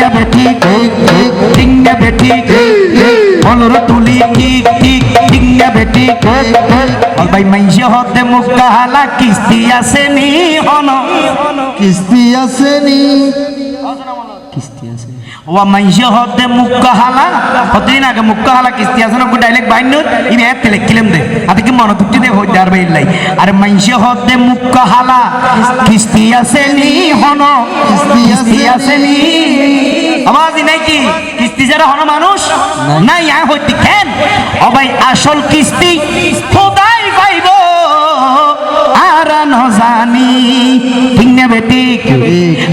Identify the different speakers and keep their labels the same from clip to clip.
Speaker 1: টিঙ্গা বেঠি টিঙ্গা বেঠি বলর তুলি কি কি টিঙ্গা বেঠি ভাই মাইজে হতে মুখ কাহালা কিস্তি আছে নি হন।
Speaker 2: কিস্তি আসেনি।
Speaker 1: কিস্তি আছে ও মাইসে হতে মুখ কাহালা কতদিন আগে মুখ কাহালা কিস্তি আছে না ডাইরেক্ট বাইন ইনি এক তেলে কিলেম দে। আতে কি মনে তুটি দে হইতে আর বাইল লাই। আর হতে মুখ কাহালা কিস্তি আছে নি হন আছে নি। নাই কি? কিস্তি যারা হন মানুষ? নাই, আয় হইতে কেন ও ভাই, আসল কিস্তি খোদাই পাইব। আর ন জানি ঠিক না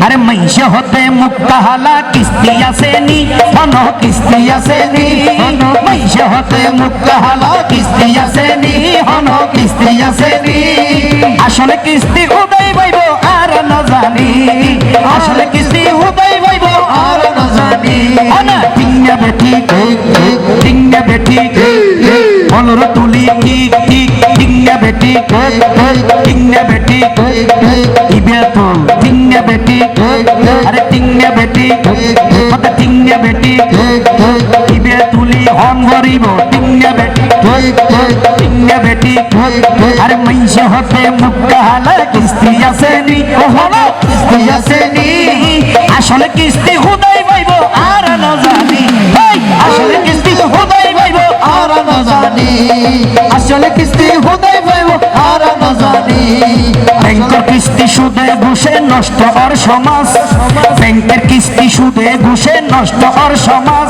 Speaker 1: আরে মাইসে হতে মুক্তা হালা কিস্তি আসেনি হন কিস্তি আসেনি। মাইসে হতে মুক্তা হালা কিস্তি আসেনি হন কিস্তি আসেনি। আসলে কিস্তি উদয় পাইব আর ন জানি। আসলে কিস্তি উদয় পাইব আর ন জানি। না বেটি ঠিক না বেটি বলর তুলি ঠিক টিঙ্গা বেটি টিঙ্গা বেটি টিঙ্গা বেটি আরে টিঙ্গা বেটি কথা টিঙ্গা বেটি। ইবে তুলি হন গরিব টিঙ্গা বেটি। টিঙ্গা বেটি, আরে মাইসে হতে মুক্কা হালা কিস্তি ও হলো কিস্তি আসেনি। আসলে কিস্তি হুদাই পাইব, আর না জানি। আসলে কিস্তি হুদাই পাইব,
Speaker 2: আর ন জানি।
Speaker 1: আসলে কিস্তি সুদে ঘুষে নষ্ট আর সমাজ। ব্যাংকের কিস্তি সুদে ঘুষে নষ্ট আর সমাজ।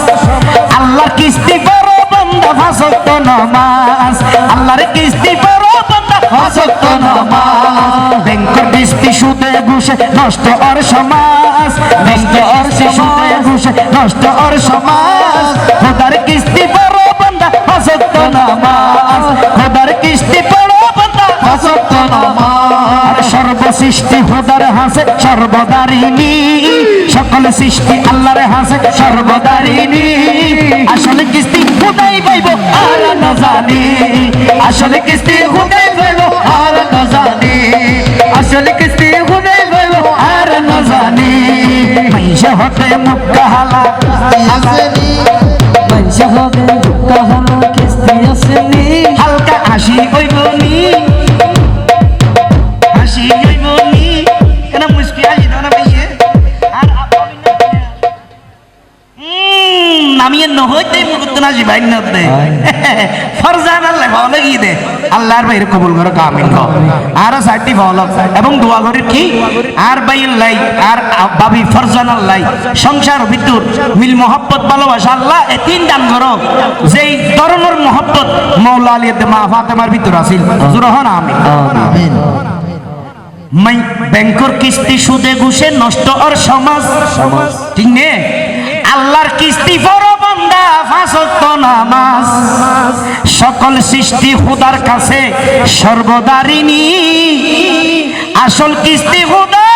Speaker 1: আল্লাহর কিস্তি বড় বন্ধা ভাসক্ত নমাজ। আল্লাহর কিস্তি বড় বন্ধা ভাসক্ত নমাজ। ব্যাংকের কিস্তি সুদে ঘুষে নষ্ট আর সমাজ। নষ্ট আর সুদে ঘুষে নষ্ট আর সমাজ। খোদার কিস্তি নমাজ। সর্বসৃষ্টি হোদার হাসে, সর্বদারিণী। সকল সৃষ্টি আল্লাহর হাসে, সর্বদারিণী। আসলে কিস্তি হুদাই পাইব, আর না জানি। আসলে কিস্তি হুদাই পাইব,
Speaker 2: আর ন জানি।
Speaker 1: আসলে কিস্তি হুদাই পাইব, আর না জানি। পয়সা হতে মুক্কা হালা আমি নহইতে মুকুত না জিবাই না দে ফরজান আল্লাহ ভালো কি দে। আল্লাহর বাইরে কবুল করো কামিন কো। আর সাইটি ভালো এবং দোয়া করি কি? আর বাই আল্লাহ আর বাবি ফরজান আল্লাহ সংসার ভিতর মিল মোহাব্বত ভালোবাসা আল্লাহ এ তিন দান করো যেই ধরনের মোহাব্বত মৌলা আলী মা ফাতেমার ভিতর আছিল। জুরহন আমি
Speaker 2: আমিন।
Speaker 1: মাই ব্যাংকর কিস্তি সুদে ঘুষে নষ্ট আর সমাজ। ঠিক নে? আল্লাহর কিস্তি বড় বান্দা ফাঁসত নামাজ। সকল সৃষ্টি খুদার কাছে সর্বদারিণী। আসল কিস্তি খুদাই